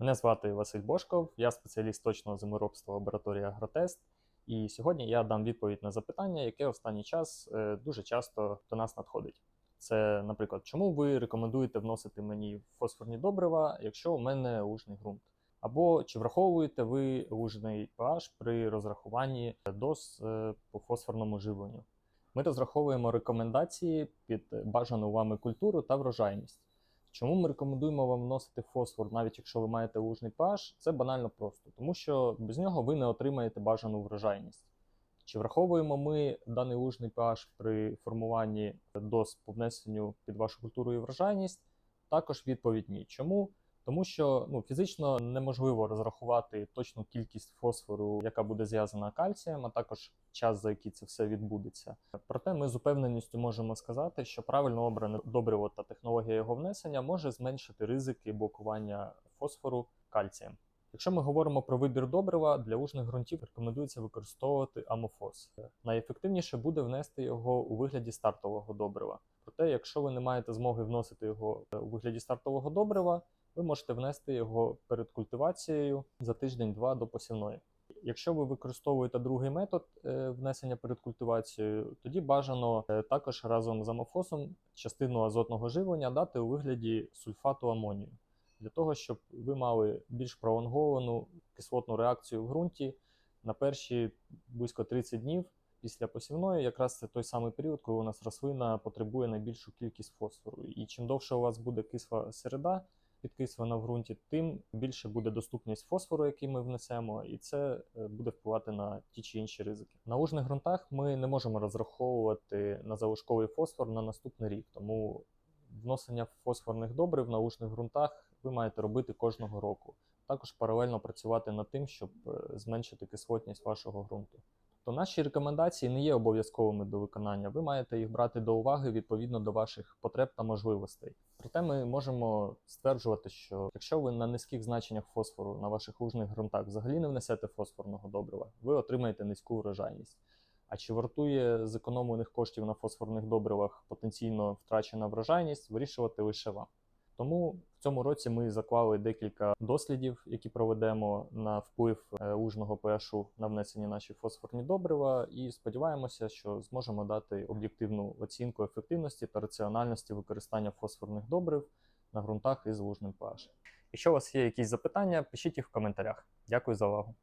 Мене звати Василь Бошков, я спеціаліст точного землеробства лабораторії Агротест. І сьогодні я дам відповідь на запитання, яке останній час е, дуже часто до нас надходить. Це, наприклад, чому ви рекомендуєте вносити мені фосфорні добрива, якщо у мене лужний ґрунт? Або чи враховуєте ви лужний pH при розрахуванні доз е, по фосфорному живленню? Ми розраховуємо рекомендації під бажану вами культуру та врожайність. Чому ми рекомендуємо вам вносити фосфор, навіть якщо ви маєте лужний pH? Це банально просто, тому що без нього ви не отримаєте бажану врожайність. Чи враховуємо ми даний лужний pH при формуванні доз по внесенню під вашу культуру і врожайність? Також відповідь ні. Чому? Тому що ну, фізично неможливо розрахувати точну кількість фосфору, яка буде зв'язана кальцієм, а також час, за який це все відбудеться. Проте ми з упевненістю можемо сказати, що правильно обране добриво та технологія його внесення може зменшити ризики блокування фосфору кальцієм. Якщо ми говоримо про вибір добрива, для лужних ґрунтів рекомендується використовувати амофос. Найефективніше буде внести його у вигляді стартового добрива. Проте, якщо ви не маєте змоги вносити його у вигляді стартового добрива, ви можете внести його перед культивацією за тиждень-два до посівної. Якщо ви використовуєте другий метод е, внесення перед культивацією, тоді бажано е, також разом з амофосом частину азотного живлення дати у вигляді сульфату амонію, для того, щоб ви мали більш пролонговану кислотну реакцію в ґрунті на перші близько 30 днів після посівної. Якраз це той самий період, коли у нас рослина потребує найбільшу кількість фосфору. І чим довше у вас буде кисла середа, підкислена в ґрунті, тим більше буде доступність фосфору, який ми внесемо, і це е, буде впливати на ті чи інші ризики. На лужних ґрунтах ми не можемо розраховувати на залишковий фосфор на наступний рік, тому вносення фосфорних добрив на лужних ґрунтах ви маєте робити кожного року. Також паралельно працювати над тим, щоб е, зменшити кислотність вашого ґрунту. То наші рекомендації не є обов'язковими до виконання. Ви маєте їх брати до уваги відповідно до ваших потреб та можливостей. Проте ми можемо стверджувати, що якщо ви на низьких значеннях фосфору на ваших лужних ґрунтах взагалі не внесете фосфорного добрива, ви отримаєте низьку врожайність. А чи вартує зекономлених коштів на фосфорних добривах потенційно втрачена врожайність, вирішувати лише вам. Тому в цьому році ми заклали декілька дослідів, які проведемо на вплив е, лужного pH на внесені наші фосфорні добрива, і сподіваємося, що зможемо дати об'єктивну оцінку ефективності та раціональності використання фосфорних добрив на ґрунтах із лужним pH. Якщо у вас є якісь запитання, пишіть їх в коментарях. Дякую за увагу.